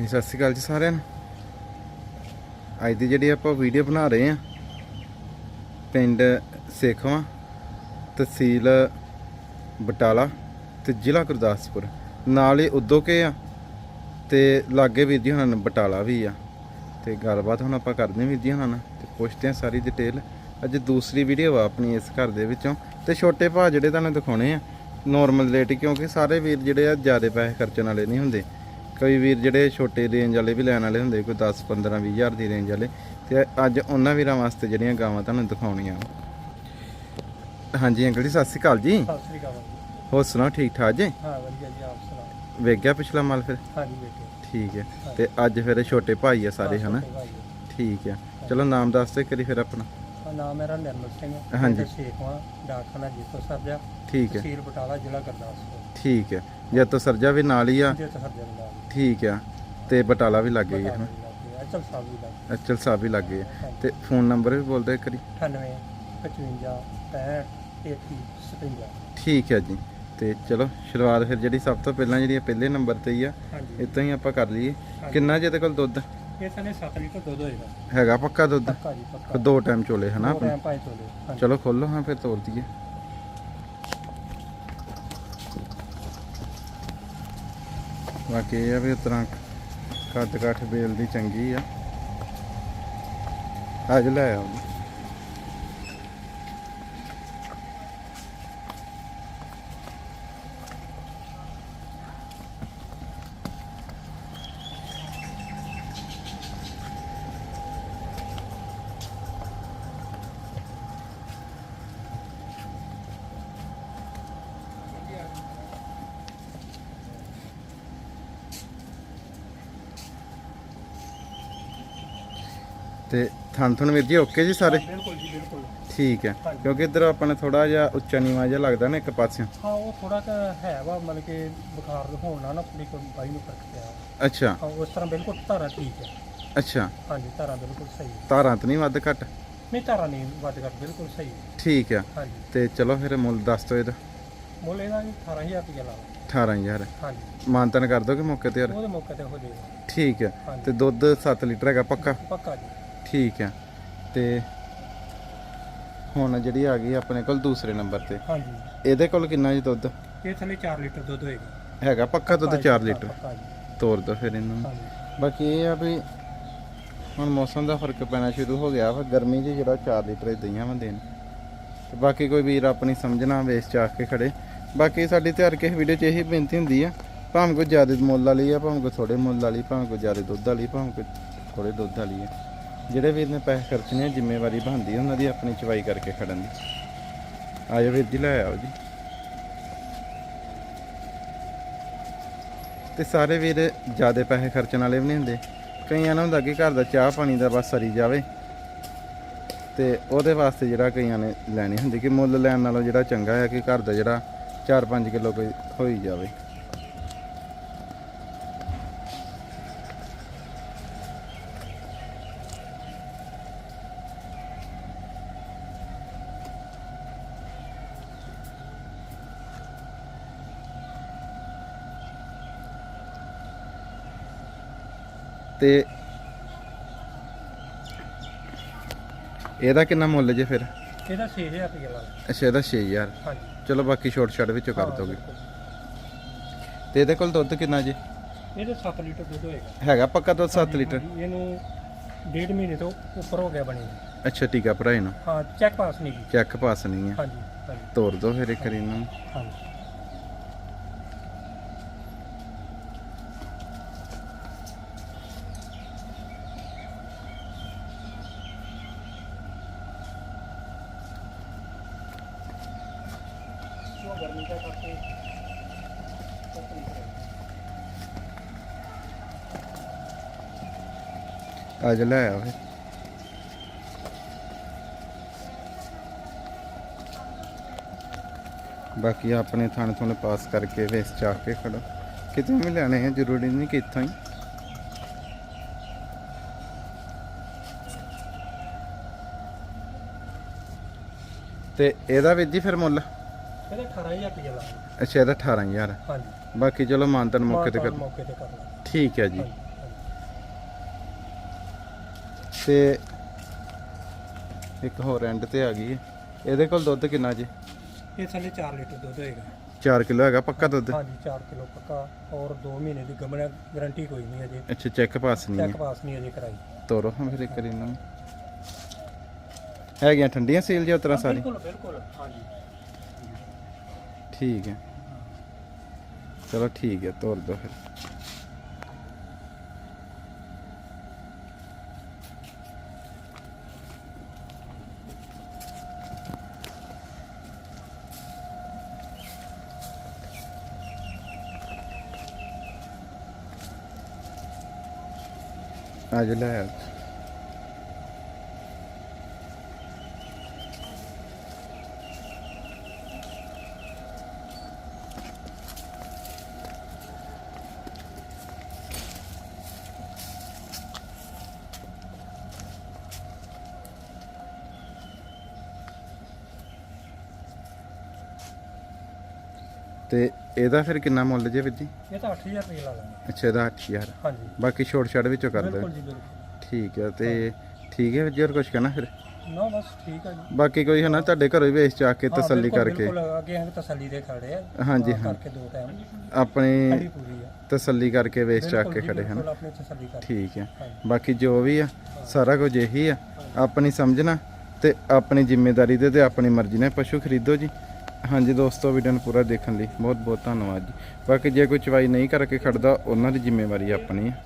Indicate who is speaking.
Speaker 1: ਹਾਂਜੀ, ਸਤਿ ਸ਼੍ਰੀ ਅਕਾਲ ਜੀ ਸਾਰਿਆਂ ਨੂੰ। ਅੱਜ ਦੀ ਜਿਹੜੀ ਆਪਾਂ ਵੀਡੀਓ ਬਣਾ ਰਹੇ ਆ ਪਿੰਡ ਸੇਖਵਾਂ, ਤਹਿਸੀਲ ਬਟਾਲਾ ਤੇ ਜ਼ਿਲ੍ਹਾ ਗੁਰਦਾਸਪੁਰ। ਨਾਲ ਹੀ ਉਦੋਕੇ ਆ ਤੇ ਲਾਗੇ ਵੀਰ ਜੀ ਹੁਣ ਬਟਾਲਾ ਵੀ ਆ। ਤੇ ਗੱਲਬਾਤ ਹੁਣ ਆਪਾਂ ਕਰਦੇ ਹਾਂ ਵੀਰ ਜੀ ਹੁਣਾਂ ਨਾਲ ਤੇ ਪੁੱਛਦੇ ਆ ਸਾਰੀ ਡਿਟੇਲ ਅੱਜ ਦੂਸਰੀ ਵੀਡੀਓ ਆ ਆਪਣੀ ਇਸ ਘਰ ਦੇ ਵਿੱਚੋਂ। ਤੇ ਛੋਟੇ ਭਾ ਜਿਹੜੇ ਤੁਹਾਨੂੰ ਦਿਖਾਉਣੇ ਆ ਨੋਰਮਲ ਰੇਟ ਕਿਉਂਕਿ ਸਾਰੇ ਵੀਰ ਜਿਹੜੇ ਆ ਜ਼ਿਆਦਾ ਪੈਸੇ ਖਰਚਣ ਵਾਲੇ ਨਹੀਂ ਹੁੰਦੇ। ਕਈ ਵੀਰ ਜਿਹੜੇ ਛੋਟੇ ਰੇਂਜ ਵਾਲੇ ਵੀ ਲੈਣ ਵਾਲੇ ਹੁੰਦੇ ਕੋਈ 10 15 20 ਹਜ਼ਾਰ ਦੀ ਰੇਂਜ ਵਾਲੇ। ਤੇ ਅੱਜ ਉਹਨਾਂ ਵੀਰਾਂ ਵਾਸਤੇ ਜਿਹੜੀਆਂ ਗਾਵਾਂ ਤੁਹਾਨੂੰ ਦਿਖਾਉਣੀਆਂ। ਹਾਂਜੀ ਅੰਕਲ ਜੀ ਸਤਿ ਸ਼੍ਰੀ ਅਕਾਲ ਜੀ।
Speaker 2: ਸਤਿ ਸ੍ਰੀ ਅਕਾਲ ਜੀ।
Speaker 1: ਹੋਰ ਸੁਣਾਓ ਠੀਕ ਠਾਕ ਜੀ?
Speaker 2: ਹਾਂ ਵਧੀਆ ਜੀ ਆਪ ਸੁਣਾਓ।
Speaker 1: ਵੇਖ ਗਿਆ ਪਿਛਲਾ ਮਾਲ ਫਿਰ?
Speaker 2: ਹਾਂਜੀ
Speaker 1: ਠੀਕ ਹੈ। ਤੇ ਅੱਜ ਫਿਰ ਛੋਟੇ ਭਾਈ ਆ ਸਾਰੇ ਹਨਾ? ਠੀਕ ਹੈ ਚਲੋ ਨਾਮ ਦੱਸ ਦਿਓ ਕਰੀ ਫਿਰ ਆਪਣਾ।
Speaker 2: ਨਾਮ ਮੇਰਾ ਨਿਰਮਲ ਸਿੰਘ
Speaker 1: ਹਾਂਜੀ।
Speaker 2: ਸ਼ੇਖਵਾ ਡਾਕਖਾਨਾ ਜੀਤੋ ਸਰਜਾ
Speaker 1: ਠੀਕ ਹੈ।
Speaker 2: ਤਹਿਸੀਲ ਬਟਾਲਾ ਜ਼ਿਲ੍ਹਾ ਗੁਰਦਾਸਪੁਰ।
Speaker 1: ਠੀਕ ਹੈ। ਜੇ ਤੋਂ ਸਰਜਾ ਵੀ ਨਾਲ ਹੀ ਆ?
Speaker 2: ਜੇ ਸਰਜਾ ਦਾ ਨਾਮ
Speaker 1: ਠੀਕ ਆ। ਤੇ ਬਟਾਲਾ ਵੀ ਲੱਗੇ ਹੈ ਹਨਾ
Speaker 2: ਅਚਲ ਸਾਹਿਬ ਵੀ ਲੱਗ
Speaker 1: ਅਚਲ ਸਾਹਿਬ ਵੀ ਲੱਗੇ ਆ। ਤੇ ਫੋਨ ਨੰਬਰ ਵੀ ਬੋਲ ਦਿਓ ਕਰੀ
Speaker 2: 98 55 65 33 57
Speaker 1: ਠੀਕ ਹੈ ਜੀ। ਤੇ ਚਲੋ ਸ਼ੁਰੂਆਤ ਫਿਰ ਜਿਹੜੀ ਸਭ ਤੋਂ ਪਹਿਲਾਂ ਜਿਹੜੀ ਪਹਿਲੇ ਨੰਬਰ ਤੇ ਹੀ ਆ
Speaker 2: ਹਾਂਜੀ।
Speaker 1: ਇਦਾਂ ਹੀ ਆਪਾਂ ਕਰ ਲਈਏ। ਕਿੰਨਾ ਜਿਹਦੇ ਕੋਲ ਦੁੱਧ?
Speaker 2: ਇਹ ਸਨੇ 7 ਲੀਟਰ ਦੁੱਧ ਹੋਏਗਾ।
Speaker 1: ਹੈਗਾ ਪੱਕਾ ਦੁੱਧ?
Speaker 2: ਪੱਕਾ ਜੀ ਪੱਕਾ।
Speaker 1: ਦੋ ਟਾਈਮ ਚੋਲੇ ਹਨਾ ਆਪਣੇ?
Speaker 2: ਟਾਈਮ ਚੋਲੇ ਹਾਂਜੀ।
Speaker 1: ਚਲੋ ਖੋਲੋ ਹਾਂ ਫਿਰ ਤੋੜ ਦਈਏ। ਬਾਕੀ ਇਹ ਆ ਵੀ ਉਤਰਾ ਕੱਦ ਕੱਠ ਬੇਲ ਦੀ ਚੰਗੀ ਆ। ਅੱਜ ਲੈ ਆਓ। ਤੇ ਥਣ ਥਣ ਵੀਰ ਜੀ ਓਕੇ ਜੀ ਸਾਰੇ?
Speaker 2: ਬਿਲਕੁਲ ਜੀ ਬਿਲਕੁਲ।
Speaker 1: ਠੀਕ ਹੈ
Speaker 2: ਹਾਂਜੀ।
Speaker 1: ਕਿਉਂਕਿ ਇੱਧਰ ਆਪਾਂ ਨੇ ਥੋੜਾ ਜਿਹਾ ਉੱਚਾ ਨੀਵਾ ਜਿਹਾ ਲੱਗਦਾ ਨਾ ਇੱਕ ਪਾਸਿਓਂ।
Speaker 2: ਹਾਂ ਉਹ ਥੋੜਾ ਕੁ ਹੈ ਵਾ ਮਤਲਬ ਕਿ ਬੁਖਾਰ ਹੋਣ ਨਾਲ ਨਾ ਥੋੜੀ ਕੋਈ ਬਾਈ ਨੂੰ ਫ਼ਰਕ ਪਿਆ।
Speaker 1: ਅੱਛਾ।
Speaker 2: ਹਾਂ ਉਸ ਤਰ੍ਹਾਂ ਬਿਲਕੁਲ ਧਾਰਾ ਠੀਕ ਹੈ।
Speaker 1: ਅੱਛਾ।
Speaker 2: ਹਾਂਜੀ ਧਾਰਾ ਬਿਲਕੁਲ ਸਹੀ ਹੈ।
Speaker 1: ਤਾਰਾਂ ਤਾਂ ਨਹੀਂ ਵੱਧ ਘੱਟ?
Speaker 2: ਨਹੀਂ ਧਾਰਾ ਨਹੀਂ ਵੱਧ ਘੱਟ ਬਿਲਕੁਲ ਸਹੀ ਹੈ।
Speaker 1: ਠੀਕ ਆ
Speaker 2: ਹਾਂਜੀ।
Speaker 1: ਤੇ ਚਲੋ ਫਿਰ ਮੁੱਲ ਦੱਸ ਦਿਓ ਇਹਦਾ।
Speaker 2: ਮੁੱਲ ਇਹਦਾ ਜੀ 18000 ਰੁਪਏ ਲਾਵਾ
Speaker 1: 18000
Speaker 2: ਹਾਂਜੀ।
Speaker 1: ਮਾਨਤਨ ਕਰ ਦੋਗੇ ਮੌਕੇ ਤੇ ਯਾਰ।
Speaker 2: ਉਹਦੇ ਮੌਕੇ ਤੇ ਹੋ ਜਾਏਗਾ।
Speaker 1: ਠੀਕ ਹੈ।
Speaker 2: ਹਾਂਜੀ।
Speaker 1: ਤੇ ਦੁੱਧ 7 ਲੀਟਰ ਹੈਗਾ ਪੱਕਾ?
Speaker 2: ਪੱਕਾ ਜੀ।
Speaker 1: ਠੀਕ ਹੈ ਤੇ ਹੁਣ ਜਿਹੜੀ ਆ ਗਈ ਆਪਣੇ ਕੋਲ ਦੂਸਰੇ ਨੰਬਰ ਤੇ।
Speaker 2: ਹਾਂਜੀ।
Speaker 1: ਇਹਦੇ ਕੋਲ ਕਿੰਨਾ ਜੀ ਦੁੱਧ?
Speaker 2: ਇਹ ਥੱਲੇ 4 ਲੀਟਰ ਦੁੱਧ ਹੋਏਗਾ।
Speaker 1: ਹੈਗਾ ਪੱਕਾ ਦੁੱਧ 4 ਲੀਟਰ?
Speaker 2: ਪੱਕਾ ਜੀ।
Speaker 1: ਦੋ ਫਿਰ ਇਹਨੂੰ।
Speaker 2: ਹਾਂਜੀ।
Speaker 1: ਬਾਕੀ ਇਹ ਆ ਵੀ ਹੁਣ ਮੌਸਮ ਦਾ ਫ਼ਰਕ ਪੈਣਾ ਸ਼ੁਰੂ ਹੋ ਗਿਆ ਵਾ। ਗਰਮੀ 'ਚ ਜਿਹੜਾ 4 ਲੀਟਰ ਇਦਾਂ ਹੀ ਆ ਦੇਣ ਤੇ ਬਾਕੀ ਕੋਈ ਵੀਰ ਆਪਣੀ ਸਮਝਣਾ ਵੇਸ ਚ ਆ ਕੇ ਖੜੇ। ਬਾਕੀ ਸਾਡੀ ਤਿਆਰ ਕੇ ਵੀਡੀਓ 'ਚ ਇਹੀ ਬੇਨਤੀ ਹੁੰਦੀ ਆ ਭਾਵੇਂ ਕੋਈ ਜ਼ਿਆਦਾ ਮੁੱਲ ਵਾਲੀ ਆ ਭਾਵੇਂ ਕੋਈ ਥੋੜੇ ਮੁੱਲ ਵਾਲੀ ਭਾਵੇਂ ਕੋਈ ਜ਼ਿਆਦਾ ਦੁੱਧ ਵਾਲੀ ਭਾਵੇਂ ਕੋਈ ਥੋੜੇ ਦੁੱਧ ਵਾਲੀ ਆ। ਜਿਹੜੇ ਵੀਰ ਨੇ ਪੈਸੇ ਖਰਚਣੇ ਆ, ਜ਼ਿੰਮੇਵਾਰੀ ਬਣਦੀ ਉਹਨਾਂ ਦੀ ਆਪਣੀ ਚਵਾਈ ਕਰਕੇ ਖੜਨ ਦੀ। ਆਜੋ ਵੀਰ ਜੀ, ਲੈ ਆਓ ਜੀ। ਤੇ ਸਾਰੇ ਵੀਰ ਜ਼ਿਆਦਾ ਪੈਸੇ ਖਰਚਣ ਵਾਲੇ ਵੀ ਨਹੀਂ ਹੁੰਦੇ। ਕਈਆਂ ਨੂੰ ਹੁੰਦਾ ਕਿ ਘਰ ਦਾ ਚਾਹ ਪਾਣੀ ਦਾ ਬਸ ਸਰੀ ਜਾਵੇ। ਤੇ ਉਹਦੇ ਵਾਸਤੇ ਜਿਹੜਾ ਕਈਆਂ ਨੇ ਲੈਣੀ ਹੁੰਦੀ ਕਿ ਮੁੱਲ ਲੈਣ ਨਾਲੋਂ ਜਿਹੜਾ ਚੰਗਾ ਹੈ ਕਿ ਘਰ ਦਾ ਜਿਹੜਾ 4-5 ਕਿਲੋ ਕੋਈ ਹੋਈ ਜਾਵੇ। ਤੇ ਇਹਦਾ ਕਿੰਨਾ ਮੁੱਲ ਜੇ ਫਿਰ?
Speaker 2: ਇਹਦਾ 6000 ਰੁਪਏ ਲਾਵਾ
Speaker 1: ਅੱਛਾ ਇਹਦਾ 6000
Speaker 2: ਹਾਂਜੀ।
Speaker 1: ਚਲੋ ਬਾਕੀ ਛੋਟ ਛੱਡ ਵਿੱਚੋਂ ਕਰ
Speaker 2: ਹਾਂ,
Speaker 1: ਦੋਗੇ।
Speaker 2: ਬਿਲਕੁਲ।
Speaker 1: ਤੇ ਇਹਦੇ ਕੋਲ ਦੁੱਧ ਕਿੰਨਾ ਜੇ?
Speaker 2: ਇਹਦੇ 7 ਲੀਟਰ ਦੁੱਧ ਹੋਏਗਾ।
Speaker 1: ਹੈਗਾ ਪੱਕਾ ਦੁੱਧ 7 ਲੀਟਰ?
Speaker 2: ਹਾਂਜੀ, ਇਹਨੂੰ ਡੇਢ ਮਹੀਨੇ ਤੋਂ ਉੱਪਰ ਹੋ ਗਿਆ ਬਣੀ ਨੂੰ।
Speaker 1: ਅੱਛਾ ਟੀਕਾ ਭਰਾਏ ਨੂੰ
Speaker 2: ਹਾਂ ਚੈੱਕ ਪਾਸ ਨਹੀਂ।
Speaker 1: ਚੈੱਕ ਪਾਸ ਨਹੀਂ ਹੈ
Speaker 2: ਹਾਂਜੀ ਹਾਂਜੀ।
Speaker 1: ਤੋੜ ਦੋ ਫਿਰ ਇੱਕ ਵਾਰੀ ਇਹਨੂੰ।
Speaker 2: ਹਾਂਜੀ। ਉਹ ਗਰਮੀ ਦਾ
Speaker 1: ਅੱਜ ਲੈ ਆਓ। ਫਿਰ ਬਾਕੀ ਆਪਣੇ ਥਾਣੇ ਥੋਣੇ ਪਾਸ ਕਰਕੇ ਵੇਸ ਚਾ ਕੇ ਖੜੋ। ਕਿਤੇ ਵੀ ਲੈਣੇ ਹੈ ਜ਼ਰੂਰੀ ਨਹੀਂ ਕਿ ਇੱਥੋਂ ਹੀ। ਤੇ ਇਹਦਾ ਵੀਰ ਜੀ ਫਿਰ ਮੁੱਲ?
Speaker 2: ਇਹਦਾ 18000 ਰੁਪਏ ਲਾਉਂਗੇ
Speaker 1: ਅੱਛਾ ਇਹਦਾ 18000
Speaker 2: ਹਾਂਜੀ।
Speaker 1: ਬਾਕੀ ਚਲੋ ਮਾਨਤਨ ਮੌਕੇ ਤੇ ਕਰ
Speaker 2: ਮੌਕੇ ਤੇ ਕਰਨਾ।
Speaker 1: ਠੀਕ ਹੈ ਜੀ।
Speaker 2: ਹਾਂਜੀ।
Speaker 1: ਤੇ ਇੱਕ ਹੋਰ ਐਂਡ ਤੇ ਆ ਗਈ ਹੈ। ਇਹਦੇ ਕੋਲ ਦੁੱਧ ਕਿੰਨਾ ਜੀ?
Speaker 2: ਇਹ ਥੱਲੇ 4 ਲੀਟਰ ਦੁੱਧ ਹੋਏਗਾ।
Speaker 1: 4 ਕਿਲੋ ਹੈਗਾ ਪੱਕਾ ਦੁੱਧ?
Speaker 2: ਹਾਂਜੀ 4 ਕਿਲੋ ਪੱਕਾ। ਔਰ 2 ਮਹੀਨੇ ਦੀ ਗਮਨ ਗਾਰੰਟੀ ਕੋਈ ਨਹੀਂ ਅਜੇ।
Speaker 1: ਅੱਛਾ ਚੈੱਕ ਪਾਸ ਨਹੀਂ
Speaker 2: ਚੈੱਕ
Speaker 1: ਹੈ
Speaker 2: ਪਾਸ ਨਹੀਂ ਅਜੇ ਕਰਾਈ।
Speaker 1: ਤੋਰੋ ਹਾਂ ਫਿਰ ਇੱਕ ਨੂੰ। ਹੈਗੀਆਂ ਠੰਡੀਆਂ ਸੀਲ ਜੀ ਉਤਰਾ ਸਾਰੀ
Speaker 2: ਬਿਲਕੁਲ ਬਿਲਕੁਲ। ਹਾਂਜੀ।
Speaker 1: ਠੀਕ ਹੈ। ਚਲੋ ਠੀਕ ਹੈ ਤੋਰ ਦੋ ਫਿਰ। ਅੱਜ ਲੈ ਆ ਤੇ ਇਹਦਾ ਫਿਰ ਕਿੰਨਾ ਮੁੱਲ ਜੇ ਵੀਰ ਜੀ?
Speaker 2: ਇਹ ਤਾਂ 8000 ਰੁਪਏ ਲਾ ਦਾਂਗੇ।
Speaker 1: ਅੱਛਾ ਇਹਦਾ 8000
Speaker 2: ਹਾਂਜੀ।
Speaker 1: ਬਾਕੀ ਛੋਟ ਛੜ ਵਿੱਚੋਂ ਕਰ
Speaker 2: ਬਿਲਕੁਲ
Speaker 1: ਦਿਓ
Speaker 2: ਜੀ ਬਿਲਕੁਲ।
Speaker 1: ਠੀਕ ਹੈ ਤੇ ਠੀਕ ਹੈ ਵੀਰ ਜੀ ਹੋਰ ਕੁਝ ਕਹਿਣਾ ਫਿਰ?
Speaker 2: ਨਾ ਬਸ ਠੀਕ ਹੈ ਜੀ।
Speaker 1: ਬਾਕੀ ਕੋਈ ਹੈ ਨਾ ਤੁਹਾਡੇ ਘਰੋਂ ਹੀ ਵੇਚ ਚਾ ਕੇ
Speaker 2: ਹਾਂ,
Speaker 1: ਤਸੱਲੀ
Speaker 2: ਬਿਲਕੁਲ,
Speaker 1: ਕਰਕੇ।
Speaker 2: ਬਿਲਕੁਲ ਅੱਗੇ ਅਸੀਂ ਤਸੱਲੀ ਦੇ ਖੜੇ ਆ।
Speaker 1: ਹਾਂਜੀ, ਹਾਂ।
Speaker 2: ਕਰਕੇ ਦੋ ਟਾਈਮ
Speaker 1: ਆਪਣੀ
Speaker 2: ਸਾਡੀ ਪੂਰੀ ਆ।
Speaker 1: ਤਸੱਲੀ ਕਰਕੇ ਵੇਚ ਚਾ
Speaker 2: ਬਿਲਕੁਲ
Speaker 1: ਕੇ
Speaker 2: ਜੀ,
Speaker 1: ਖੜੇ ਹਨ?
Speaker 2: ਬਿਲਕੁਲ ਆਪਣੀ ਤਸੱਲੀ ਕਰ
Speaker 1: ਠੀਕ ਹੈ
Speaker 2: ਹਾਂਜੀ।
Speaker 1: ਬਾਕੀ ਜੋ ਵੀ ਆ ਸਾਰਾ ਕੁਝ ਇਹੀ ਆ। ਆਪਣੀ ਸਮਝਣਾ ਤੇ ਆਪਣੀ ਜ਼ਿੰਮੇਵਾਰੀ ਦੇ ਤੇ ਆਪਣੀ ਮਰਜ਼ੀ ਨਾਲ ਪਸ਼ੂ ਖਰੀਦੋ ਜੀ। ਹਾਂਜੀ ਦੋਸਤੋ ਵੀਡੀਓ ਨੂੰ ਪੂਰਾ ਦੇਖਣ ਲਈ ਬਹੁਤ ਬਹੁਤ ਧੰਨਵਾਦ ਜੀ। ਬਾਕੀ ਜੇ ਕੋਈ ਚਵਾਈ ਨਹੀਂ ਕਰਕੇ ਖੜਦਾ, ਉਹਨਾਂ ਦੀ ਜ਼ਿੰਮੇਵਾਰੀ ਆਪਣੀ ਹੈ।